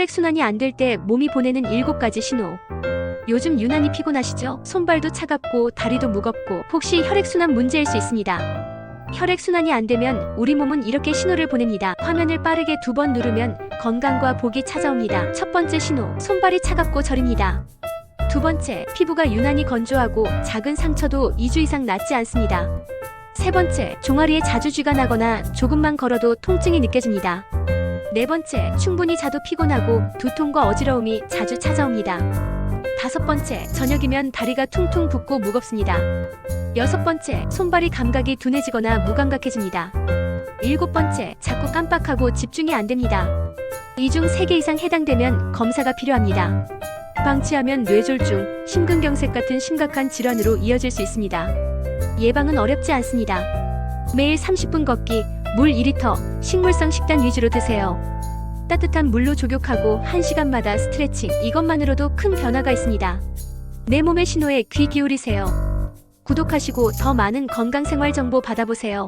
혈액순환이 안 될 때 몸이 보내는 7가지 신호. 요즘 유난히 피곤하시죠? 손발도 차갑고 다리도 무겁고 혹시 혈액순환 문제일 수 있습니다. 혈액순환이 안 되면 우리 몸은 이렇게 신호를 보냅니다. 화면을 빠르게 두 번 누르면 건강과 복이 찾아옵니다. 첫 번째 신호, 손발이 차갑고 저립니다. 두 번째, 피부가 유난히 건조하고 작은 상처도 2주 이상 낫지 않습니다. 세 번째, 종아리에 자주 쥐가 나거나 조금만 걸어도 통증이 느껴집니다. 네 번째, 충분히 자도 피곤하고 두통과 어지러움이 자주 찾아옵니다. 다섯 번째, 저녁이면 다리가 퉁퉁 붓고 무겁습니다. 여섯 번째, 손발이 감각이 둔해지거나 무감각해집니다. 일곱 번째, 자꾸 깜빡하고 집중이 안 됩니다. 이 중 세 개 이상 해당되면 검사가 필요합니다. 방치하면 뇌졸중, 심근경색 같은 심각한 질환으로 이어질 수 있습니다. 예방은 어렵지 않습니다. 매일 30분 걷기, 물 2리터, 식물성 식단 위주로 드세요. 따뜻한 물로 조격하고 1시간마다 스트레칭, 이것만으로도 큰 변화가 있습니다. 내 몸의 신호에 귀 기울이세요. 구독하시고 더 많은 건강생활 정보 받아보세요.